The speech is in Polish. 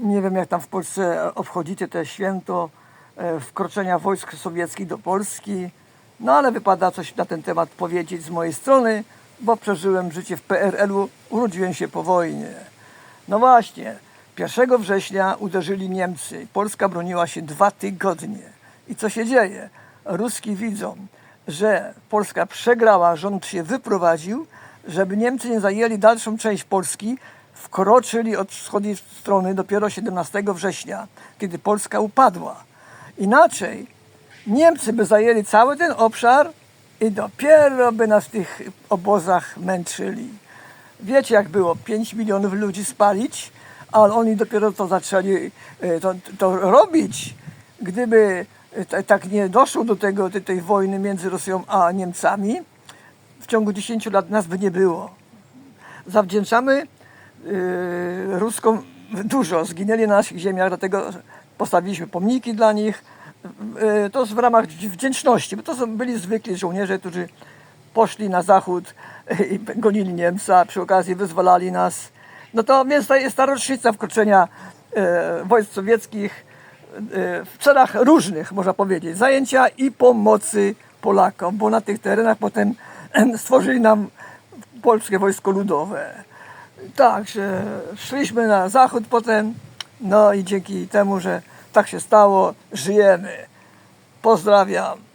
Nie wiem, jak tam w Polsce obchodzicie te święto e, wkroczenia wojsk sowieckich do Polski. No ale wypada coś na ten temat powiedzieć z mojej strony, bo przeżyłem życie w PRL-u, urodziłem się po wojnie. No właśnie, 1 września uderzyli Niemcy. Polska broniła się dwa tygodnie. I co się dzieje? Ruski widzą, że Polska przegrała, rząd się wyprowadził, żeby Niemcy nie zajęli dalszą część Polski, wkroczyli od wschodniej strony dopiero 17 września, kiedy Polska upadła. Inaczej Niemcy by zajęli cały ten obszar i dopiero by nas w tych obozach męczyli. Wiecie jak było, 5 milionów ludzi spalić, ale oni dopiero to zaczęli e, to, to robić. Gdyby e, ta- tak nie doszło do tego, tej, tej wojny między Rosją a Niemcami, w ciągu 10 lat nas by nie było. Zawdzięczamy yy, Ruskom dużo. Zginęli na naszych ziemiach, dlatego postawiliśmy pomniki dla nich. Yy, to w ramach wdzięczności, bo to są, byli zwykli żołnierze, którzy poszli na zachód i gonili Niemca, przy okazji wyzwalali nas. No to więc to jest ta rocznica wkroczenia yy, wojsk sowieckich w celach różnych, można powiedzieć, zajęcia i pomocy Polakom, bo na tych terenach potem stworzyli nam polskie wojsko ludowe. Także szliśmy na zachód potem, no i dzięki temu, że tak się stało, żyjemy. Pozdrawiam.